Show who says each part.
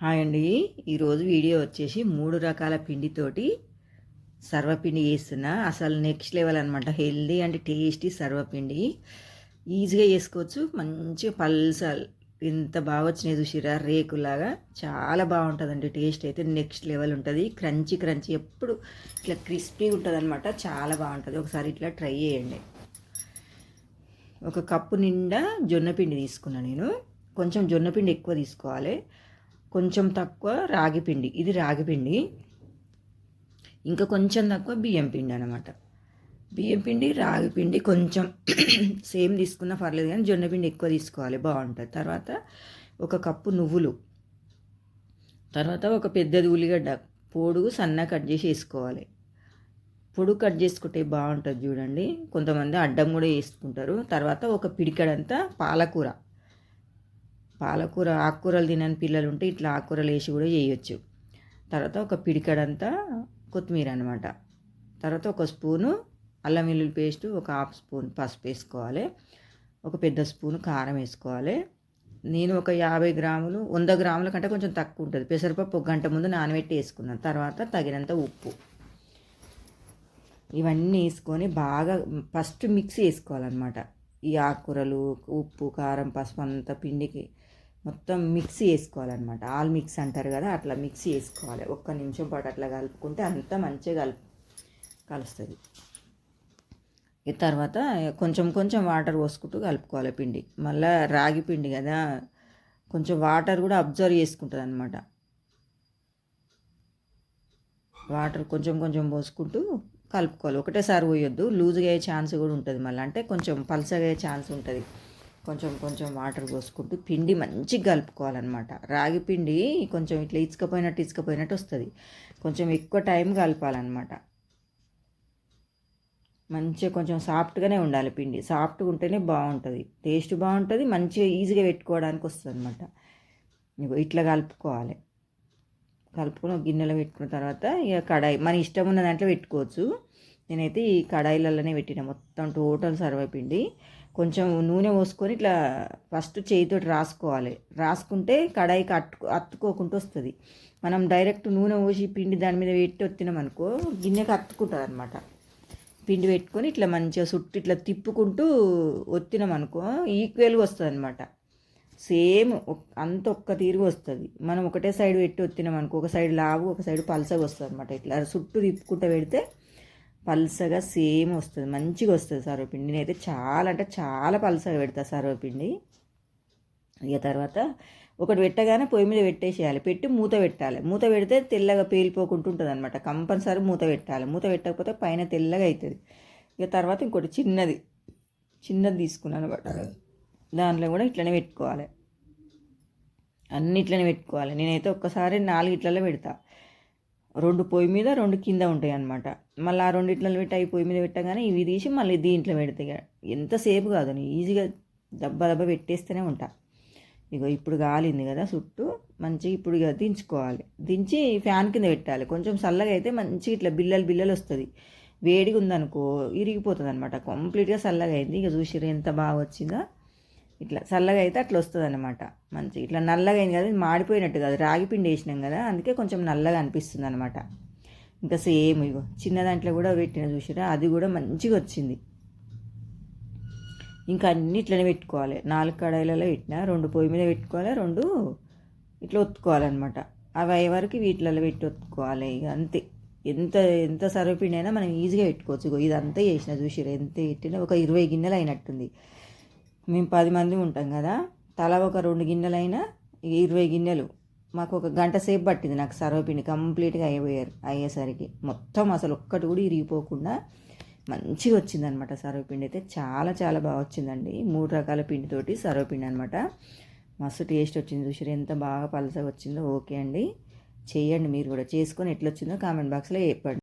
Speaker 1: Hi అండి. ఈరోజు video వచ్చేసి మూడు రకాల పిండితోటి సర్వపిండి చేస్తున్నా. అసలు నెక్స్ట్ లెవెల్ అనమాట హెల్దీ అండ్ టేస్టీ సర్వపిండి. ఈజీగా చేసుకోవచ్చు. మంచిగా పల్స ఇంత బాగా వచ్చినాయి చూసిరా? రేకులాగా. చాలా బాగుంటుందండి. టేస్ట్ అయితే నెక్స్ట్ లెవెల్ ఉంటుంది. క్రంచీ క్రంచీ ఎప్పుడు ఇట్లా క్రిస్పీ ఉంటుంది అనమాట చాలా బాగుంటుంది. ఒకసారి ఇట్లా ట్రై చేయండి. ఒక కప్పు నిండా జొన్నపిండి తీసుకున్నా నేను. కొంచెం జొన్నపిండి ఎక్కువ తీసుకోవాలి. కొంచెం తక్కువ రాగి పిండి. ఇది రాగి పిండి. ఇంకా కొంచెం తక్కువ బియ్యం పిండి అనమాట బియ్యం పిండి రాగి పిండి కొంచెం సేమ్ తీసుకున్నా పర్లేదు కానీ జొన్న పిండి ఎక్కువ తీసుకోవాలి. బాగుంటుంది. తర్వాత ఒక కప్పు నువ్వులు. తర్వాత ఒక పెద్దది ఉల్లిగడ్డ. పొడుగు సన్న కట్ చేసి వేసుకోవాలి. పొడుగు కట్ చేసుకుంటే బాగుంటుంది చూడండి. కొంతమంది అడ్డం కూడా వేసుకుంటారు. తర్వాత ఒక పిడికడంతా పాలకూర. పాలకూర ఆకుకూరలు తినని పిల్లలు ఉంటే ఇట్లా ఆకుకూరలు వేసి కూడా చేయొచ్చు. తర్వాత ఒక పిడికడంతా కొత్తిమీర అనమాట తర్వాత ఒక స్పూను అల్లం వెల్లుల్లి పేస్ట్ ఒక హాఫ్ స్పూన్ పసుపు వేసుకోవాలి. ఒక పెద్ద స్పూన్ కారం వేసుకోవాలి. నేను ఒక యాభై గ్రాములు వంద గ్రాముల కంటే కొంచెం తక్కువ ఉంటుంది. పెసరపప్పు ఒక గంట ముందు నానబెట్టి వేసుకున్నాను. తర్వాత తగినంత ఉప్పు. ఇవన్నీ వేసుకొని బాగా ఫస్ట్ మిక్సీ వేసుకోవాలన్నమాట. ఈ ఆకుకూరలు ఉప్పు కారం పసుపు అంతా పిండికి మొత్తం మిక్సీ వేసుకోవాలన్నమాట. ఆల్ మిక్స్ అంటారు కదా అట్లా మిక్సీ వేసుకోవాలి. ఒక్క నిమిషం పాటు అట్లా కలుపుకుంటే అంతా మంచిగా కలుపు కలుస్తుంది. ఈ తర్వాత కొంచెం కొంచెం వాటర్ పోసుకుంటూ కలుపుకోవాలి పిండి. మళ్ళీ రాగి పిండి కదా కొంచెం వాటర్ కూడా అబ్జర్వ్ చేసుకుంటుంది అనమాట వాటర్ కొంచెం కొంచెం పోసుకుంటూ కలుపుకోవాలి. ఒకటేసారి పోయొద్దు. లూజ్గా అయ్యే ఛాన్స్ కూడా ఉంటుంది మళ్ళీ. అంటే కొంచెం పలసగా అయ్యే ఛాన్స్ ఉంటుంది. కొంచెం కొంచెం వాటర్ పోసుకుంటూ పిండి మంచిగా కలుపుకోవాలన్నమాట. రాగి పిండి కొంచెం ఇట్లా ఇసుకపోయినట్టు ఇసుకపోయినట్టు వస్తుంది. కొంచెం ఎక్కువ టైం కలపాలన్నమాట. మంచిగా కొంచెం సాఫ్ట్గానే ఉండాలి పిండి. సాఫ్ట్గా ఉంటేనే బాగుంటుంది. టేస్ట్ బాగుంటుంది. మంచిగా ఈజీగా పెట్టుకోవడానికి వస్తుంది అనమాట ఇట్లా కలుపుకోవాలి. కలుపుకొని గిన్నెలో పెట్టుకున్న తర్వాత ఇక కడాయి మన ఇష్టం ఉన్న దాంట్లో పెట్టుకోవచ్చు. నేనైతే ఈ కడాయిలలోనే పెట్టిన. మొత్తం టోటల్ సర్వపిండి. కొంచెం నూనె పోసుకొని ఇట్లా ఫస్ట్ చేయితో రాసుకోవాలి. రాసుకుంటే కడాయికి అట్టు అత్తుకోకుండా వస్తుంది. మనం డైరెక్ట్ నూనె పోసి పిండి దాని మీద పెట్టి వచ్చినాం అనుకో గిన్నెకి అత్తుకుంటుంది అనమాట పిండి పెట్టుకొని ఇట్లా మంచిగా చుట్టూ ఇట్లా తిప్పుకుంటూ ఒత్తినాం అనుకో ఈక్వల్గా వస్తుంది అనమాట సేమ్ అంత ఒక్క తీరుగా వస్తుంది. మనం ఒకటే సైడ్ పెట్టి వచ్చినాం అనుకో ఒక సైడ్ లావు ఒక సైడ్ పలసగా వస్తుంది అనమాట ఇట్లా చుట్టూ తిప్పుకుంటూ పెడితే పల్సగా సేమ్ వస్తుంది మంచిగా వస్తుంది సర్వపిండి. నేనైతే చాలా అంటే చాలా పల్సగా పెడతా సర్వపిండి. ఇక తర్వాత ఒకటి పెట్టగానే పొయ్యి మీద పెట్టేసేయాలి. పెట్టి మూత పెట్టాలి. మూత పెడితే తెల్లగా పేలిపోకుంటూ ఉంటుంది అనమాట కంపల్సరీ మూత పెట్టాలి. మూత పెట్టకపోతే పైన తెల్లగా అవుతుంది ఇక తర్వాత ఇంకోటి చిన్నది. చిన్నది తీసుకున్నాను అనమాట దాంట్లో కూడా ఇట్లనే పెట్టుకోవాలి. అన్ని ఇట్లనే పెట్టుకోవాలి. నేనైతే ఒక్కసారి నాలుగు ఇట్లలో పెడతా. రెండు పొయ్యి మీద రెండు కింద ఉంటాయి అనమాట మళ్ళీ ఆ రెండు ఇట్లలో పెట్టి అవి పొయ్యి మీద పెట్టగానే ఇవి తీసి మళ్ళీ దీంట్లో పెడితే ఎంతసేపు కాదు ఈజీగా దెబ్బ దెబ్బ పెట్టేస్తూనే ఉంటా. ఇగో ఇప్పుడు కాలింది కదా చుట్టూ మంచిగా ఇప్పుడు ఇక దించుకోవాలి. దించి ఫ్యాన్ కింద పెట్టాలి. కొంచెం చల్లగా అయితే మంచిగా ఇట్లా బిల్లలు బిల్లలు వస్తుంది. వేడిగా ఉందనుకో ఇరిగిపోతుంది అనమాట కంప్లీట్గా చల్లగా అయింది. ఇక చూసిరు ఎంత బాగా వచ్చిందో. ఇట్లా చల్లగా అయితే అట్లా వస్తుంది అనమాట మంచి ఇట్లా నల్లగా అయింది కదా మాడిపోయినట్టు కాదు రాగి పిండి వేసినాం కదా అందుకే కొంచెం నల్లగా అనిపిస్తుంది అనమాట ఇంకా సేమ్ ఇగో చిన్న దాంట్లో కూడా పెట్టిన చూసారా అది కూడా మంచిగా వచ్చింది. ఇంకా అన్ని ఇట్లనే పెట్టుకోవాలి. నాలుగు కడాయిలలో పెట్టిన రెండు పొయ్యి మీద పెట్టుకోవాలి రెండు ఇట్లా ఒత్తుకోవాలన్నమాట. అవి అయ్యే వరకు వీటిలలో పెట్టి ఒత్తుకోవాలి ఇక అంతే. ఎంత ఎంత సర్వపిండి అయినా మనం ఈజీగా పెట్టుకోవచ్చు. ఇదంతా చేసిన చూసిరా ఎంత పెట్టినా ఒక ఇరవై గిన్నెలు అయినట్టుంది. మేము పది మంది ఉంటాం కదా తల ఒక రెండు గిన్నెలైనా ఇరవై గిన్నెలు. మాకు ఒక గంట సేపు పట్టింది నాకు సర్వపిండి కంప్లీట్గా అయిపోయారు అయ్యేసరికి. మొత్తం అసలు ఒక్కటి కూడా ఇరిగిపోకుండా మంచిగా వచ్చిందనమాట సర్వపిండి అయితే. చాలా చాలా బాగా వచ్చిందండి. మూడు రకాల పిండితోటి సర్వపిండి అనమాట. మస్తు టేస్ట్ వచ్చింది చూసారు ఎంత బాగా పలసగా వచ్చిందో ఓకే అండి. చేయండి మీరు కూడా. చేసుకొని ఎట్లా వచ్చిందో కామెంట్ బాక్స్లో చెప్పండి.